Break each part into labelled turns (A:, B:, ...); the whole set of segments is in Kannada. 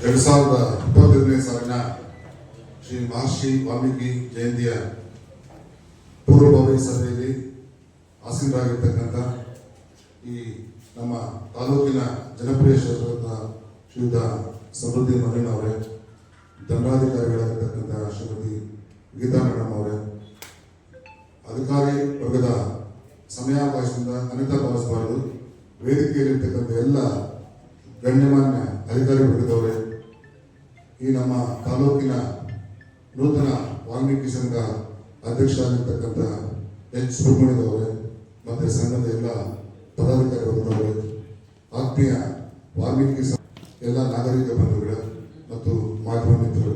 A: ಎರಡು ಸಾವಿರದ ಇಪ್ಪತ್ತೈದನೇ ಸಾಲಿನ ಶ್ರೀ ಮಹರ್ಷಿ ವಾಲ್ಮೀಕಿ ಜಯಂತಿಯ ಪೂರ್ವಭಾವಿ ಸಭೆಯಲ್ಲಿ ಆಸೀನರಾಗಿರ್ತಕ್ಕಂಥ ಈ ನಮ್ಮ ತಾಲೂಕಿನ ಜನಪ್ರಿಯ ಶಾಸಕ ಶ್ರೀಯುತ ಸಮೃದ್ಧಿ ಮಲ್ಲಿನ್ ಅವರೇ, ದಂಡಾಧಿಕಾರಿಗಳಾಗಿರ್ತಕ್ಕಂಥ ಶ್ರೀಮತಿ ಗೀತಾ ಮೇಡಮ್ ಅವರೇ, ಅಧಿಕಾರಿ ವರ್ಗದ ಸಮಯಾವಕಾಶದಿಂದ ಅನಿತಾ ಭಾವಿಸಬಾರದು ವೇದಿಕೆಯಲ್ಲಿರ್ತಕ್ಕಂಥ ಎಲ್ಲ ಗಣ್ಯಮಾನ್ಯ ಅಧಿಕಾರಿ ವರ್ಗದವರೇ ಈ ನಮ್ಮ ತಾಲೂಕಿನ ನೂತನ ವಾಲ್ಮೀಕಿ ಸಂಘ ಅಧ್ಯಕ್ಷರಾಗಿರ್ತಕ್ಕಂಥ ಎಚ್ ಸುಬ್ರಹ್ಮಣ್ಯದವರೇ ಮತ್ತು ಸಂಘದ ಎಲ್ಲ ಪದಾಧಿಕಾರಿ ವರ್ಗದವರೇ ಆತ್ಮೀಯ ವಾಲ್ಮೀಕಿ ಸಂಘ ಎಲ್ಲ ನಾಗರಿಕ ಬಂಧುಗಳು ಮತ್ತು ಮಾಧ್ಯಮ ಮಿತ್ರರು.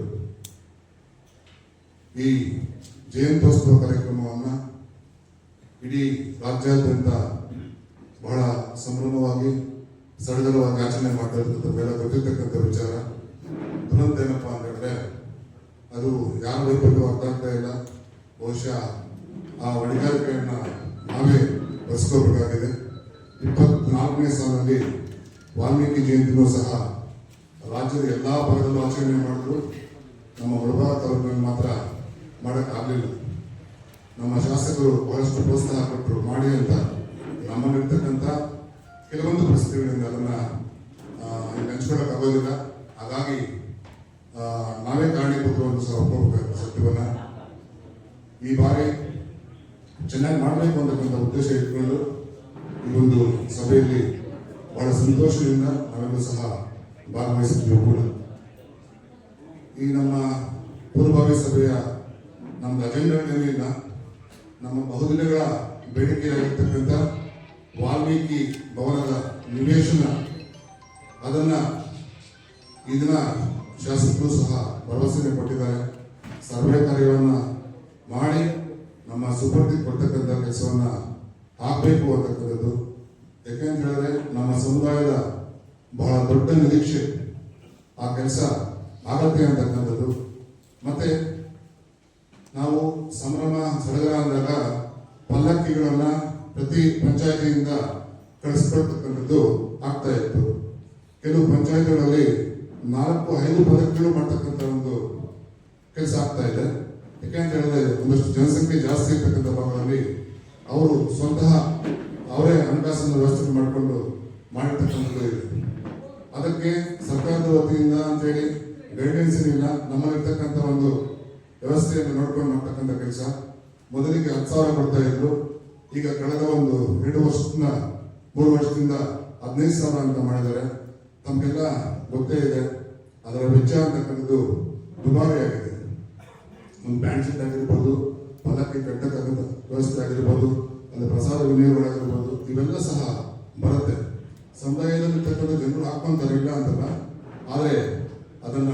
A: ಈ ಜಯಂತ್ಯೋತ್ಸವ ಕಾರ್ಯಕ್ರಮವನ್ನು ಇಡೀ ರಾಜ್ಯಾದ್ಯಂತ ಬಹಳ ಸಂಭ್ರಮವಾಗಿ, ಸಡಗರವಾಗಿ ಆಚರಣೆ ಮಾಡ್ತಾ ಇರ್ತಕ್ಕಂಥ ಗೊತ್ತಿರ್ತಕ್ಕಂಥ ವಿಚಾರ. ಏನಪ್ಪ ಅಂತಂದರೆ ಅದು ಯಾರ ವೈಫಲ್ಯ ಅರ್ಥ ಆಗ್ತಾ ಇಲ್ಲ. ಬಹುಶಃ ಆ ಹೊಣೆಗಾರಿಕೆಯನ್ನು ನಾವೇ ಬಳಸ್ಕೋಬೇಕಾಗಿದೆ ಇಪ್ಪತ್ನಾಲ್ಕನೇ ಸಾಲಿನಲ್ಲಿ ವಾಲ್ಮೀಕಿ ಜಯಂತಿನೂ ಸಹ ರಾಜ್ಯದ ಎಲ್ಲ ಭಾಗದಲ್ಲೂ ಆಚರಣೆ ಮಾಡಿದ್ರು. ನಮ್ಮ ಮುಳಬಾಗ ತಾಲೂಕಿನಲ್ಲಿ ಮಾತ್ರ ಮಾಡೋಕ್ಕಾಗಲಿಲ್ಲ ನಮ್ಮ ಶಾಸಕರು ಬಹಳಷ್ಟು ಪ್ರೋತ್ಸಾಹ ಕೊಟ್ಟರು ಮಾಡಿ ಅಂತ ನಮ್ಮಲ್ಲಿರ್ತಕ್ಕಂಥ ಕೆಲವೊಂದು ಪರಿಸ್ಥಿತಿಗಳಿಂದ ಅದನ್ನು ಆಗೋದಿಲ್ಲ. ಹಾಗಾಗಿ ನಾವೇ ಕಾರಣೀಭೂತರು ಅಂತ ಸಹ ಸತ್ಯವನ್ನ. ಈ ಬಾರಿ ಚೆನ್ನಾಗಿ ಮಾಡಬೇಕು ಅಂತಕ್ಕಂಥ ಉದ್ದೇಶ ಇಟ್ಕೊಂಡು ಈ ಒಂದು ಸಭೆಯಲ್ಲಿ ಬಹಳ ಸಂತೋಷದಿಂದ ನಾವೆಲ್ಲರೂ ಸಹ ಭಾಗವಹಿಸಿದ್ವಿ ಕೂಡ. ಈ ನಮ್ಮ ಪೂರ್ವಭಾವಿ ಸಭೆಯ ನಮ್ಮ ಅಜೆಂಡಾಗಳೇನಿಲ್ಲ ನಮ್ಮ ಬಹುದಿನಗಳ ಬೇಡಿಕೆಯಾಗಿರ್ತಕ್ಕಂಥ ವಾಲ್ಮೀಕಿ ಭವನದ ನಿವೇಶನ, ಅದನ್ನ ಈ ದಿನ ಶಾಸಕರು ಸಹ ಭರವಸೆ ಕೊಟ್ಟಿದ್ದಾರೆ. ಸರ್ವೆ ಕಾರ್ಯವನ್ನ ಮಾಡಿ ನಮ್ಮ ಸುಪರ್ದಿ ಕೊಡ್ತಕ್ಕಂಥ ಕೆಲಸವನ್ನು ಹಾಕಬೇಕು ಅಂತಕ್ಕಂಥದ್ದು. ಯಾಕೆಂತ ಹೇಳಿದ್ರೆ ನಮ್ಮ ಸಮುದಾಯದ ಬಹಳ ದೊಡ್ಡ ನಿರೀಕ್ಷೆ ಆ ಕೆಲಸ ಆಗತ್ತೆ ಅಂತಕ್ಕಂಥದ್ದು. ಮತ್ತೆ ನಾವು ಸಂಭ್ರಮ, ಸಡಗರ ಅಂದಾಗ ಪಲ್ಲಕ್ಕಿಗಳನ್ನ ಪ್ರತಿ ಪಂಚಾಯತಿಯಿಂದ ಕಳಿಸ್ಕೊಳ್ತಕ್ಕಂಥದ್ದು ಆಗ್ತಾ ಇತ್ತು. ಕೆಲವು ಪಂಚಾಯತಿಗಳಲ್ಲಿ ನಾಲ್ಕು, ಐದು ಪದಕಗಳು ಮಾಡ್ತಕ್ಕಂಥ ಒಂದು ಕೆಲಸ ಆಗ್ತಾ ಇದೆ. ಯಾಕೆಂತ ಹೇಳಿದ್ರೆ, ಒಂದಷ್ಟು ಜನಸಂಖ್ಯೆ ಜಾಸ್ತಿ ಇರ್ತಕ್ಕಂಥ ಭಾಗದಲ್ಲಿ ಅವರು ಸ್ವತಃ ಅವರೇ ಹಣಕಾಸನ್ನು ವ್ಯವಸ್ಥೆ ಮಾಡಿಕೊಂಡು ಮಾಡಿರ್ತಕ್ಕಂಥದ್ದು ಇದೆ. ಅದಕ್ಕೆ ಸರ್ಕಾರದ ವತಿಯಿಂದ ಅಂತೇಳಿ ಗೈಡೆನ್ಸ್ ಇಲ್ಲ ನಮ್ಮಲ್ಲಿರ್ತಕ್ಕಂಥ ಒಂದು ವ್ಯವಸ್ಥೆಯನ್ನು ನೋಡ್ಕೊಂಡು ಮಾಡ್ತಕ್ಕಂಥ ಕೆಲಸ. ಮೊದಲಿಗೆ ಹತ್ತು ಸಾವಿರ ಕೊಡ್ತಾ ಇದ್ರು. ಈಗ ಕಳೆದ ಒಂದು ಎರಡು ವರ್ಷದಿಂದ, ಮೂರು ವರ್ಷದಿಂದ ಹದಿನೈದು ಸಾವಿರ ಅಂತ ಮಾಡಿದ್ದಾರೆ. ತಮಗೆಲ್ಲ ಗೊತ್ತೇ ಇದೆ ಅದರ ವೆಚ್ಚ ಅಂತಕ್ಕಂಥದ್ದು ದುಬಾರಿ ಆಗಿದೆ. ಒಂದು ಬ್ಯಾಂಡ್ ಶೀಟ್ ಆಗಿರ್ಬೋದು ಪದಕ್ಕೆ ಕಟ್ಟತಕ್ಕಂಥ ವ್ಯವಸ್ಥೆ ಆಗಿರ್ಬೋದು ಒಂದು ಪ್ರಸಾರ ವಿನಿಯೋಗಗಳಾಗಿರ್ಬೋದು ಇವೆಲ್ಲ ಸಹ ಬರುತ್ತೆ. ಸಮುದಾಯದಲ್ಲಿರ್ತಕ್ಕಂಥ ಜನರು ಹಾಕೊಂತಾರೆ ಇಲ್ಲ ಅಂತಲ್ಲ? ಆದರೆ ಅದನ್ನ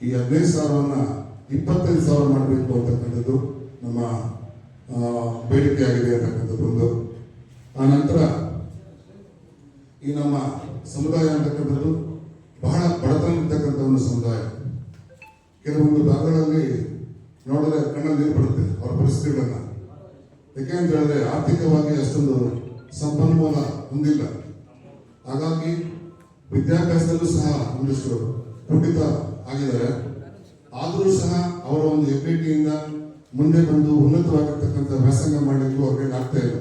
A: ಈ ಹದಿನೈದು ಸಾವಿರವನ್ನು ಇಪ್ಪತ್ತೈದು ಸಾವಿರ ಮಾಡಬೇಕು ಅಂತಕ್ಕಂಥದ್ದು ನಮ್ಮ ಆ, ಬೇಡಿಕೆ ಆಗಿದೆ ಅಂತಕ್ಕಂಥದ್ದು ಒಂದು ಆ ನಂತರ ಈ ನಮ್ಮ ಸಮುದಾಯ ಅಂತಕ್ಕಂಥದ್ದು ಬಹಳ ಬಡತನ ಇರ್ತಕ್ಕಂಥ ಒಂದು ಸಮುದಾಯ. ಕೆಲವೊಂದು ಭಾಗಗಳಲ್ಲಿ ನೋಡಿದ್ರೆ ಕಣ್ಣಲ್ಲಿ ಬರುತ್ತೆ ಅವರ ಪರಿಸ್ಥಿತಿಗಳನ್ನು. ಯಾಕೆ ಅಂತ ಹೇಳಿದ್ರೆ ಆರ್ಥಿಕವಾಗಿ ಅಷ್ಟೊಂದು ಸಂಪನ್ಮೂಲ ಹೊಂದಿಲ್ಲ. ಹಾಗಾಗಿ ವಿದ್ಯಾಭ್ಯಾಸದಲ್ಲೂ ಸಹ ಒಂದಿಷ್ಟು ಕುಂಠಿತ ಆಗಿದ್ದಾರೆ. ಆದರೂ ಸಹ ಅವರ ಒಂದು ಎಬಿಲಿಟಿಯಿಂದ ಮುಂದೆ ಬಂದು ಉನ್ನತವಾಗಿರ್ತಕ್ಕಂಥ ವ್ಯಾಸಂಗ ಮಾಡಲಿಕ್ಕೂ ಅವ್ರಿಗೆ ಆಗ್ತಾ ಇಲ್ಲ.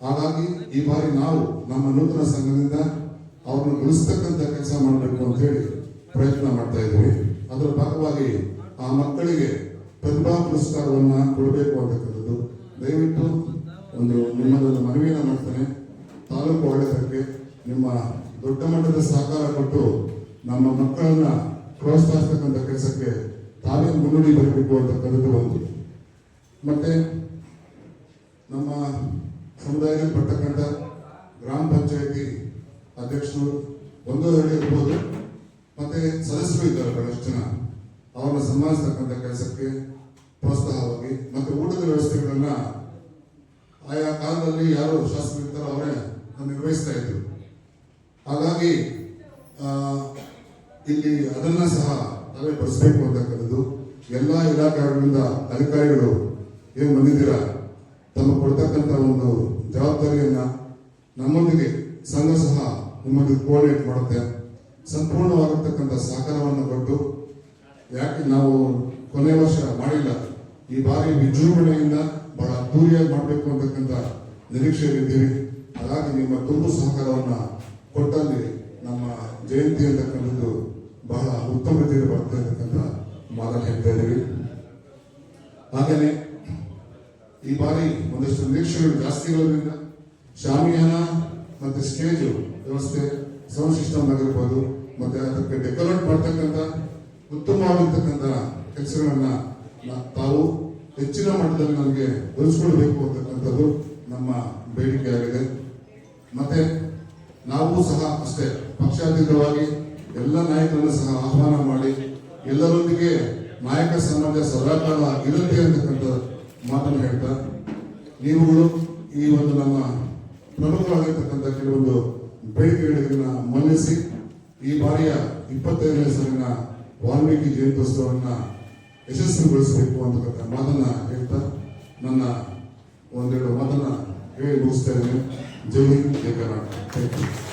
A: ಹಾಗಾಗಿ ಈ ಬಾರಿ ನಾವು ನಮ್ಮ ನೂತನ ಸಂಘದಿಂದ ಅವ್ರನ್ನ ಉಳಿಸ್ತಕ್ಕಂಥ ಕೆಲಸ ಮಾಡಬೇಕು ಅಂತ ಹೇಳಿ ಪ್ರಯತ್ನ ಮಾಡ್ತಾ ಇದ್ದೀವಿ ಅದರ ಭಾಗವಾಗಿ ಆ ಮಕ್ಕಳಿಗೆ ಪ್ರತಿಭಾ ಪುರಸ್ಕಾರವನ್ನ ಕೊಡಬೇಕು ಅಂತಕ್ಕಂಥದ್ದು. ದಯವಿಟ್ಟು ಒಂದು ನಿಮ್ಮದೊಂದು ಮನವಿಯನ್ನು ಮಾಡ್ತೇನೆ. ತಾಲೂಕು ಆಡಳಿತಕ್ಕೆ ನಿಮ್ಮ ದೊಡ್ಡ ಮಟ್ಟದ ಸಹಕಾರ ಕೊಟ್ಟು ನಮ್ಮ ಮಕ್ಕಳನ್ನ ಪ್ರೋತ್ಸಾಹಿಸ್ತಕ್ಕಂಥ ಕೆಲಸಕ್ಕೆ ತಾವೇ ಮುನ್ನುಡಿ ಬರಬೇಕು ಅಂತಕ್ಕಂಥದ್ದು ಒಂದು. ಮತ್ತೆ ನಮ್ಮ ಸಮುದಾಯದಲ್ಲಿ ಬರ್ತಕ್ಕಂಥ ಗ್ರಾಮ ಪಂಚಾಯತಿ ಅಧ್ಯಕ್ಷರು ಒಂದು ಇರ್ಬೋದು. ಮತ್ತೆ ಸದಸ್ಯರು ಇದ್ದಾರೆ ಬಹಳಷ್ಟು ಜನ. ಅವರನ್ನ ಸನ್ಮಾನಿಸ್ತಕ್ಕಂಥ ಕೆಲಸಕ್ಕೆ ಪ್ರೋತ್ಸಾಹವಾಗಿ ಮತ್ತೆ ಊಟದ ವ್ಯವಸ್ಥೆಗಳನ್ನ ಆಯಾ ಕಾಲದಲ್ಲಿ ಯಾರು ಶಾಸಕರು ಇರ್ತಾರೋ ಅವರೇ ನಿರ್ವಹಿಸ್ತಾ ಇದ್ರು. ಹಾಗಾಗಿ ಇಲ್ಲಿ ಅದನ್ನ ಸಹ ನಾವೇ ಬರೆಸಬೇಕು ಅಂತಕ್ಕಂಥದ್ದು. ಎಲ್ಲಾ ಇಲಾಖೆಗಳಿಂದ ಅಧಿಕಾರಿಗಳು ಏನು ಬಂದಿದ್ದೀರಾ? ತಮ್ಮ ಕೊಡ್ತಕ್ಕಂಥ ಒಂದು ಜವಾಬ್ದಾರಿಯನ್ನ ನಮ್ಮೊಂದಿಗೆ ಸಂಘ ಸಹ ನಿಮ್ಮೊಂದಿಗೆ ಕೋಆರ್ಡಿನೇಟ್ ಮಾಡುತ್ತೆ. ಸಂಪೂರ್ಣವಾಗಿರ್ತಕ್ಕಂಥ ಸಹಕಾರವನ್ನು ಕೊಟ್ಟು ಯಾಕೆ ನಾವು ಕೊನೆ ವರ್ಷ ಮಾಡಿಲ್ಲ, ಈ ಬಾರಿ ವಿಜೃಂಭಣೆಯಿಂದ ಬಹಳ ಅದ್ದೂರಿಯಾಗಿ ಮಾಡಬೇಕು ಅಂತಕ್ಕಂಥ ನಿರೀಕ್ಷೆಯಲ್ಲಿದ್ದೀವಿ ಹಾಗಾಗಿ ನಿಮ್ಮ ತುಂಬು ಸಹಕಾರವನ್ನು ಕೊಟ್ಟಲ್ಲಿ ನಮ್ಮ ಜಯಂತಿ ಅಂತಕ್ಕಂಥದ್ದು ಬಹಳ ಉತ್ತಮ ರೀತಿಯಲ್ಲಿ ಬರ್ತಾ ಇರತಕ್ಕಂಥ ಮಾತನ್ನು ಹೇಳ್ತಾ ಇದ್ದೀವಿ. ಹಾಗೇನೆ ಈ ಬಾರಿ ಒಂದಷ್ಟು ನಿರೀಕ್ಷೆಗಳು ಜಾಸ್ತಿ ಇರೋದ್ರಿಂದ ಶಾಮಿಯಾನ ಸ್ಟೇಜ್ ವ್ಯವಸ್ಥೆ, ಸೌಂಡ್ ಸಿಸ್ಟಮ್ ಆಗಿರ್ಬೋದು, ಮತ್ತೆ ಅದಕ್ಕೆ ಡೆಕೋರೇಟ್ ಮಾಡ್ತಕ್ಕಂಥ, ಉತ್ತಮವಾಗಿರ್ತಕ್ಕಂಥ ಕೆಲಸಗಳನ್ನ ತಾವು ಹೆಚ್ಚಿನ ಮಟ್ಟದಲ್ಲಿ ನಮಗೆ ಬಳಸ್ಕೊಳ್ಬೇಕು ಅಂತಕ್ಕಂಥದ್ದು ನಮ್ಮ ಬೇಡಿಕೆ ಆಗಿದೆ. ಮತ್ತೆ ನಾವು ಸಹ ಅಷ್ಟೇ ಪಕ್ಷಾತೀತವಾಗಿ ಎಲ್ಲ ನಾಯಕರನ್ನು ಸಹ ಆಹ್ವಾನ ಮಾಡಿ ಎಲ್ಲರೊಂದಿಗೆ ನಾಯಕ ಸಮಾಜ ಸದಾಕಾಲ ಇರುತ್ತೆ ಅಂತಕ್ಕಂಥ ಮಾತನ್ನು ಹೇಳ್ತಾ, ನೀವುಗಳು ಈ ಒಂದು ನಮ್ಮ ಪ್ರಮುಖವಾಗಿರ್ತಕ್ಕಂಥ ಕೆಲವೊಂದು ಬೇಡಿಕೆಗಳನ್ನು ಮನ್ನಿಸಿ ಈ ಬಾರಿಯ ಇಪ್ಪತ್ತೈದನೇ ಸಾಲಿನ ವಾಲ್ಮೀಕಿ ಜಯಂತ್ಯೋತ್ಸವವನ್ನು ಯಶಸ್ವಿಗೊಳಿಸಬೇಕು ಅಂತಕ್ಕಂಥ ಮಾತನ್ನ ಹೇಳ್ತಾ ನನ್ನ ಒಂದೆರಡು ಮಾತನ್ನ ಹೇಳಿ ಮುಗಿಸ್ತಾ ಇದ್ದೇನೆ. ಜೈ ಹಿಂದ್, ಜೈ ಕರ್ನಾಟಕ.